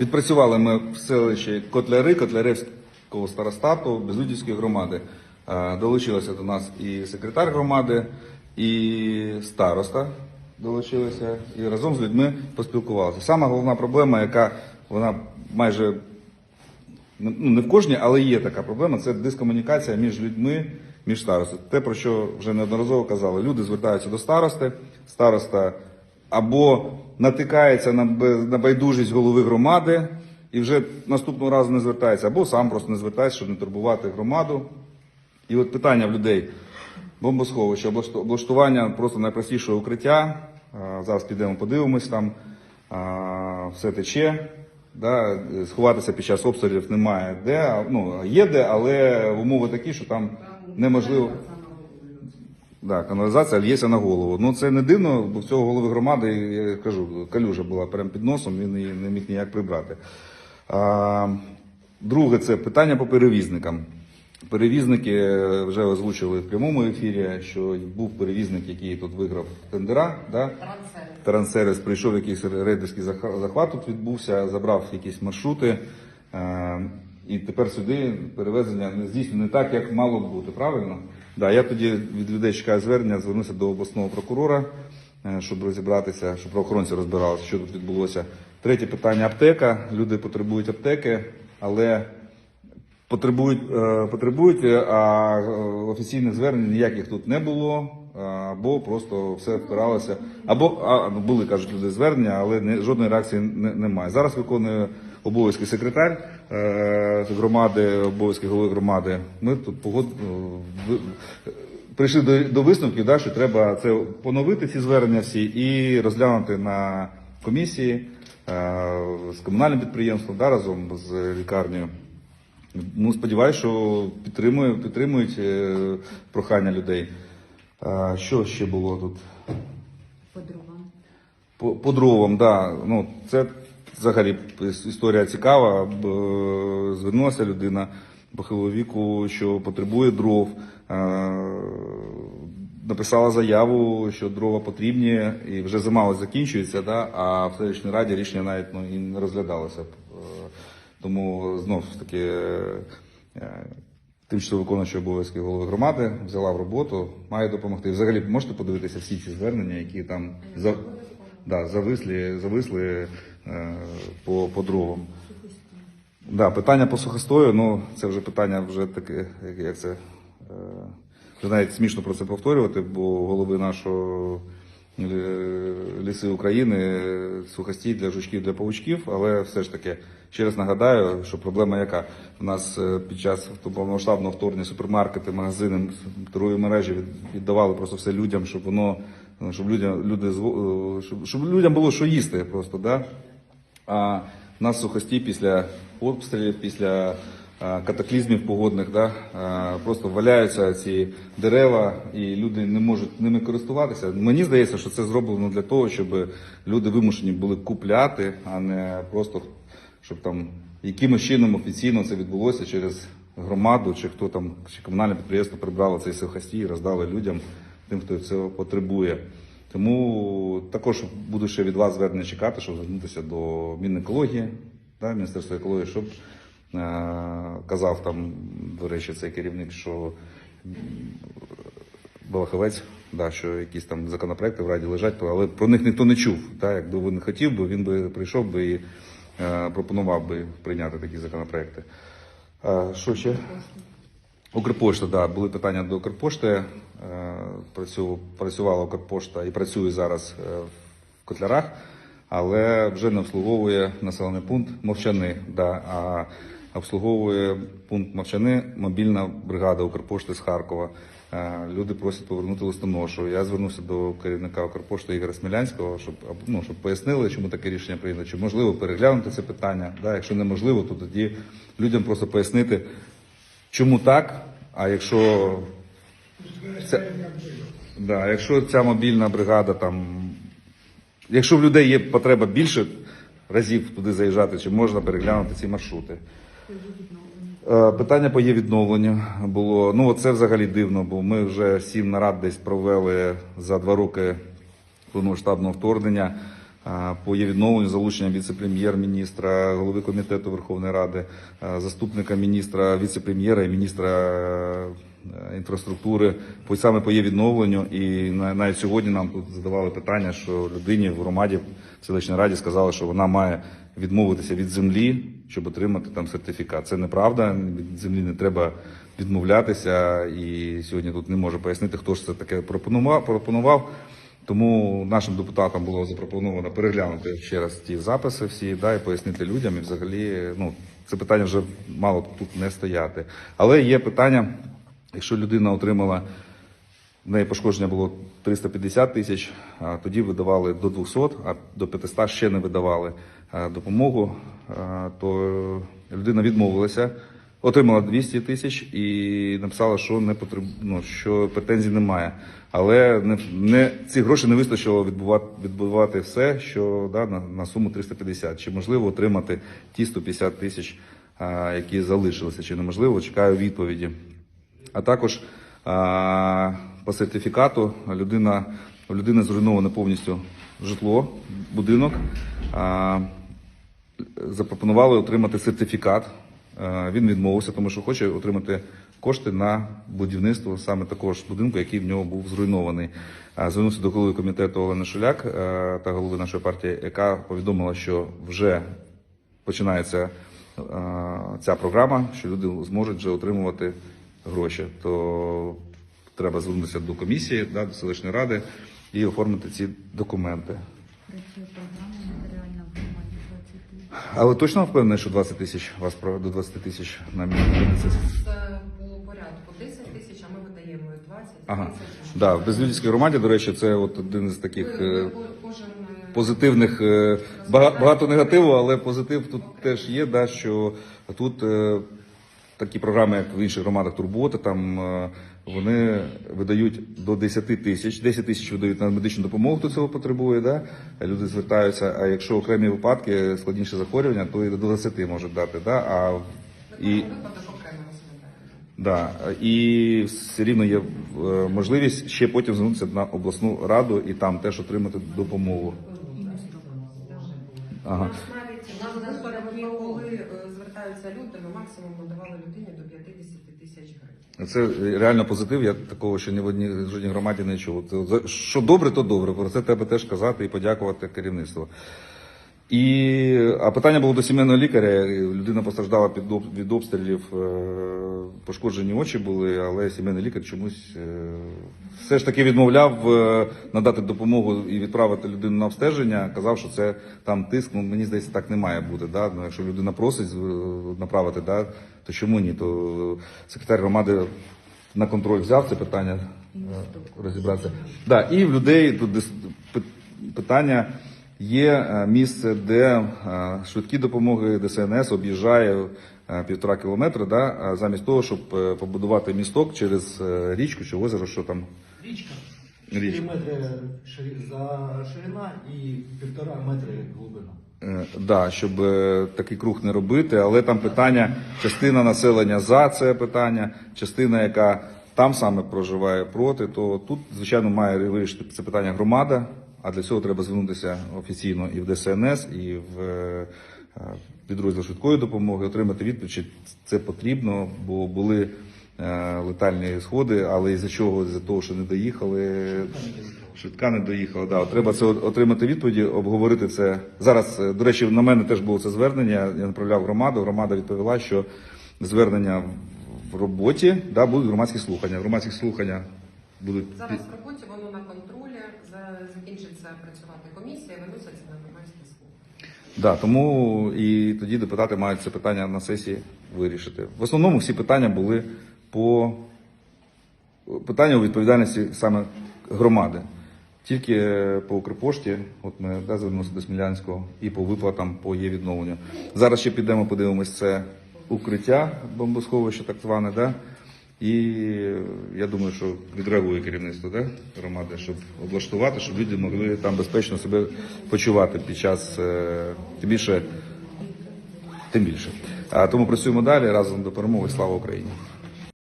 Відпрацювали ми в селищі Котляри, Котляревського старостату, Безлюдівської громади. Е, Долучилися до нас і секретар громади, і староста долучилися, і разом з людьми поспілкувалися. Сама головна проблема, яка вона майже ну, не в кожній, але є така проблема, це дискомунікація між людьми, між старостами. Те, про що вже неодноразово казали, люди звертаються до старости, староста або натикається на, байдужість голови громади і вже наступного разу не звертається, або сам просто не звертається, щоб не турбувати громаду. І от питання в людей бомбосховища, облаштування просто найпростішого укриття. Зараз підемо подивимось там, все тече. Да, сховатися під час обстрілів немає де, ну, є де, але умови такі, що там неможливо. Да, каналізація л'ється на голову. Ну це не дивно, бо в цього голови громади, я кажу, калюжа була прямо під носом, він її не міг ніяк прибрати. А, друге, це питання по перевізникам. Перевізники е, вже озвучили в прямому ефірі, що був перевізник, який тут виграв тендера. Да? Трансервіс прийшов якийсь рейдерський захват тут відбувся, забрав якісь маршрути. Е, і тепер сюди перевезення не здійснює не так, як мало б бути, правильно? Да, я тоді від людей чекаю звернення, звернуся до обласного прокурора, е, щоб розібратися, щоб правоохоронці розбиралися, що тут відбулося. Третє питання аптека. Люди потребують аптеки, але потребують, е, потребують, е, а офіційних звернень ніяких тут не було, або просто все впиралося. Або а, ну, були, кажуть люди, звернення, але не, жодної реакції не, немає. Зараз виконує обов'язки секретар громади, обов'язки голови громади. Ми тут погод... е, прийшли до, до висновків, да, що треба це поновити ці звернення всі і розглянути на комісії е, з комунальним підприємством да, разом з лікарнею. Ну, сподіваюся, що підтримують е, прохання людей. Що ще було тут? По дровам. По, по дровам, да. Ну, це взагалі історія цікава. Е, Звернулася людина похилого віку, що потребує дров. Е, Написала заяву, що дрова потрібні, і вже зима ось закінчується, да, а в селищній раді рішення навіть ну, і не розглядалося. Е, Тому знов ж таки тимчасово виконуючий обов'язки голови громади взяла в роботу, має допомогти. Взагалі можете подивитися всі ці звернення, які там за, да, зависли, зависли по, по дровам. Да, питання по сухостою, ну це вже питання вже таке, як, це. Е, вже навіть смішно про це повторювати, бо голови нашого е, ліси України е, сухостій для жучків, для павучків, але все ж таки, ще раз нагадаю, що проблема яка? У нас е, під час повномасштабного вторгнення супермаркети, магазини, торгові мережі віддавали просто все людям, щоб воно щоб людям люди е, щоб, щоб людям було що їсти просто, да? А в нас сухості після обстрілів, після катаклізмів погодних, да, просто валяються ці дерева, і люди не можуть ними користуватися. Мені здається, що це зроблено для того, щоб люди вимушені були купляти, а не просто щоб там якимось чином офіційно це відбулося через громаду, чи хто там, чи комунальне підприємство прибрало цей сухості і роздали людям, тим, хто цього потребує. Тому також буду ще від вас звернення чекати, щоб звернутися до Мінекології, да, Міністерства екології, щоб е, казав там, до речі, цей керівник, що Балаховець, да, що якісь там законопроекти в Раді лежать, але про них ніхто не чув. Да, якби він хотів, би, він би прийшов би і е, пропонував би прийняти такі законопроекти. Е, що ще? Укрпошта, да, були питання до Укрпошти. Е, Працювала Укрпошта і працює зараз е, в Котлярах, але вже не обслуговує населений пункт Мовчани. Да, а обслуговує пункт Мовчани мобільна бригада Укрпошти з Харкова. Е, Люди просять повернути листоношу. Я звернувся до керівника Укрпошти Ігоря Смілянського, щоб ну, щоб пояснили, чому таке рішення прийнято, чи можливо переглянути це питання. Да, якщо неможливо, то тоді людям просто пояснити, Чому так? А якщо ця, да, якщо ця мобільна бригада там, якщо в людей є потреба більше разів туди заїжджати, чи можна переглянути ці маршрути? Е, Питання по є відновленню було. Ну, це взагалі дивно, бо ми вже сім нарад десь провели за два роки повномасштабного вторгнення. А, по є відновленню залучення віце-прем'єр-міністра, голови комітету Верховної Ради, заступника міністра, віце-прем'єра і міністра е, інфраструктури, по саме по є відновленню. І на- навіть сьогодні нам тут задавали питання, що людині в громаді в селищній раді сказали, що вона має відмовитися від землі, щоб отримати там сертифікат. Це неправда. Від землі не треба відмовлятися. І сьогодні тут не можу пояснити, хто ж це таке пропонував. Тому нашим депутатам було запропоновано переглянути ще раз ті записи всі, да, і пояснити людям. І взагалі, ну, це питання вже мало тут не стояти. Але є питання, якщо людина отримала в неї пошкодження було 350 тисяч, тоді видавали до 200, а до 500 ще не видавали допомогу, то людина відмовилася, отримала 200 тисяч і написала, що не потреб... ну, що претензій немає. Але не, не, ці гроші не вистачило відбувати, відбувати все, що да, на, на суму 350. Чи можливо отримати ті 150 тисяч, а, які залишилися, чи неможливо, чекаю відповіді. А також а, по сертифікату людина, у людини зруйноване повністю житло, будинок. А, запропонували отримати сертифікат. Е, Він відмовився, тому що хоче отримати кошти на будівництво саме такого ж будинку, який в нього був зруйнований. Е, Звернувся до голови комітету Олени Шуляк е, та голови нашої партії, яка повідомила, що вже починається ця програма, що люди зможуть вже отримувати гроші. То треба звернутися до комісії, до селищної ради і оформити ці документи. Працює програма матеріальна в громаді 20 тисяч. Але точно впевнений, що 20 тисяч вас про- до 20 тисяч на місяць? Це по порядку 10 тисяч, а ми видаємо 20 Ага. тисяч. Да, в безлюдській громаді, до речі, це от один з таких Ми- е, кожен е, позитивних е, бага- багато негативу, але позитив тут теж є, да, що тут е, такі програми, як в інших громадах Турбота, там е, вони видають до 10 тисяч. 10 тисяч видають на медичну допомогу, хто цього потребує. Да? Люди звертаються. А якщо окремі випадки, складніше захворювання, то і до 20 можуть дати. Да? А і. Да, і все рівно є е, можливість ще потім звернутися на обласну раду і там теж отримати допомогу. Ага. Звертаються люди, ми максимум людині до 50 тисяч гривень. Це реально позитив. Я такого ще ні в одній жодній громаді не чув. Що добре, то добре. Про це треба теж казати і подякувати керівництву. І а питання було до сімейного лікаря. Людина постраждала під від обстрілів, е, пошкоджені очі були, але сімейний лікар чомусь е, все ж таки відмовляв е, надати допомогу і відправити людину на обстеження. Казав, що це там тиск. Ну мені здається, так не має бути. Да? Ну, якщо людина просить направити, да, то чому ні? То секретар громади на контроль взяв це питання розібратися. Да, і в людей тут питання. Є е, місце, де е, швидкі допомоги ДСНС об'їжджає е, півтора кілометри, да, замість того, щоб побудувати місток через річку чи озеро, що там Річка. Річка. 4 метри за ширина і півтора метри глибина. Да, щоб такий круг не робити, але там питання, частина населення за це питання, частина, яка там саме проживає проти, то тут, звичайно, має вирішити це питання громада, а для цього треба звернутися офіційно і в ДСНС, і в е, підрозділ швидкої допомоги, отримати відповідь, чи це потрібно, бо були е, летальні сходи, але із-за чого? З-за того, що не доїхали, Швидка не доїхала. Да, треба це отримати відповіді, обговорити це. Зараз, е, до речі, на мене теж було це звернення. Я направляв громаду. Громада відповіла, що звернення в- роботі да, будуть громадські слухання. Громадські слухання будуть Зараз в роботі воно на контролі, закінчиться працювати комісія, виноситься на громадські слухання. Да, тому і тоді депутати мають це питання на сесії вирішити. В основному всі питання були по питання у відповідальності саме громади. Тільки е, по Укрпошті, от ми да, звернулися до Смілянського, і по виплатам по є відновленню. Зараз ще підемо, подивимось, це укриття бомбосховище, так зване, да? І я думаю, що відреагує керівництво да, громади, щоб облаштувати, щоб люди могли там безпечно себе почувати під час е, тим більше. Тим більше. А тому працюємо далі разом до перемоги. Слава Україні!